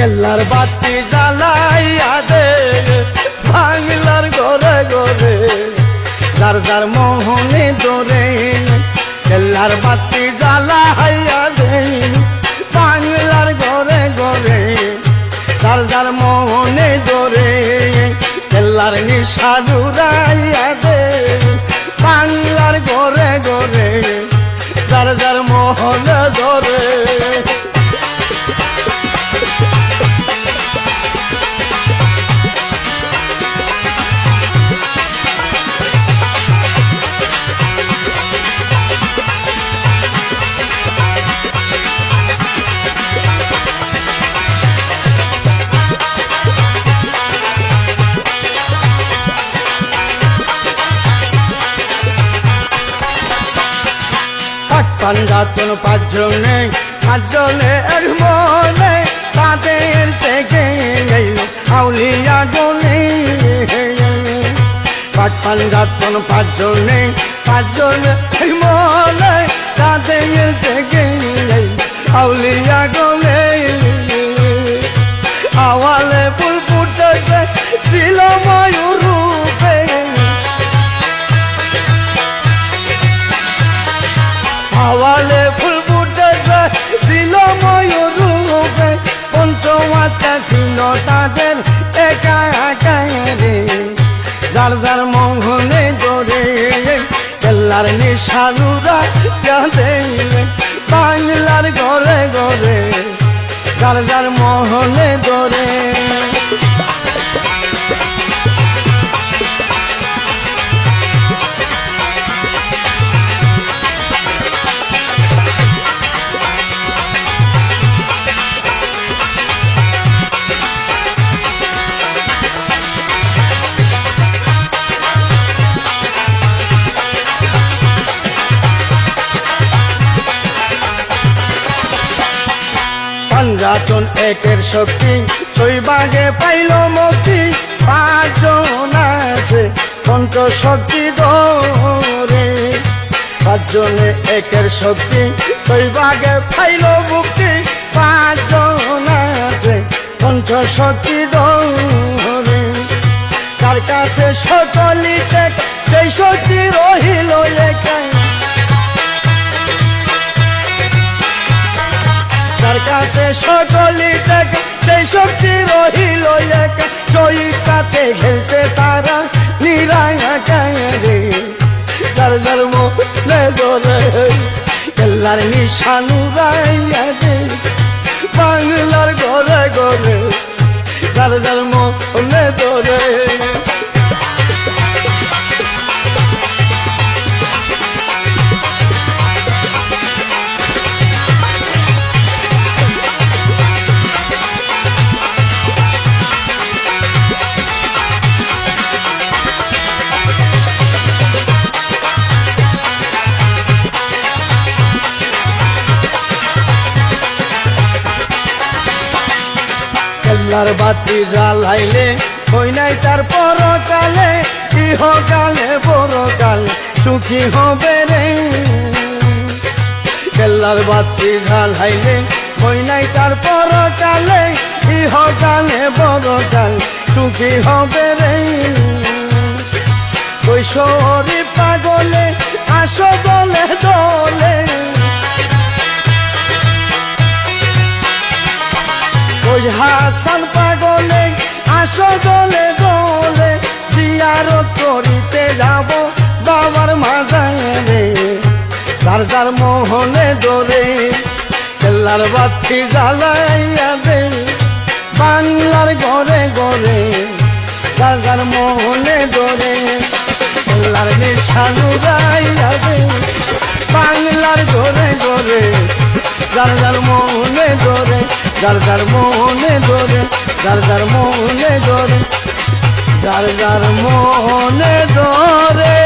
কেল্লার বাতি জ্বালাইয়া দে বাংলার ঘরে ঘরে। যার যার মোহনে দরে কেল্লার বাতি জ্বালাইয়া দে বাংলার ঘরে ঘরে। যার যার মোহনে দরে কেল্লার নিশাদুরাইয়া দে বাংলার ঘরে ঘরে। পাঞ্জাতন পাঁচজনে সাতজনে এক মনে তাদের থেকে হাউলিয়া গনে পাঁচ পাঞ্জাতন পাঁচজনে পাঁচজনে কেল্লার নিশানুরা কাঁদে। বাংলার ঘরে ঘরে যার যার মহলে জোরে পাঞ্জাতন একের শক্তি শৈবাগে পাইল মুক্তি। পাঁচজন আছে কণ্ঠ শক্তি ধরে। পাঁচজনে একের শক্তি বাগে পাইল মুক্তি। পাঁচজন আছে কণ্ঠ শক্তি ধরে। তার কাছে সকলিতে সেই শক্তি রহিল একাই তার কাছে সকলি থেকে সেই শক্তি রহিল এক। চৈতাতে খেলতে তারা নিরায় রে। যার ধর্ম ধরে কেল্লার নিশানু রাইয়া দে। বাংলার ঘরে ঘরে যার ধর্ম ধরে কেল্লার বাতি জ্বালাইলে, হই নাই তার পরকালে ইহকালে পরকালে সুখী হবে রে। কেল্লার বাতি জ্বালাইলে, হই নাই তার পরকালে ইহকালে পরকাল সুখী হবে রে। কৈশোরী পাগলে, আসো দলে দলে দলে দলে জিয়ারত করিতে যাব বাবার মাজারে। যার যার মোহনে দরে কেল্লার বাতি জ্বালাইয়া দে। বাংলার ঘরে ঘরে যার যার মোহনে দরে কেল্লার নিশানু গাইয়া দে। বাংলার ঘরে ঘরে যার যার মনে ধরে, যার যার মনে ধরে, যার যার ধরে যার যার মনে ধরে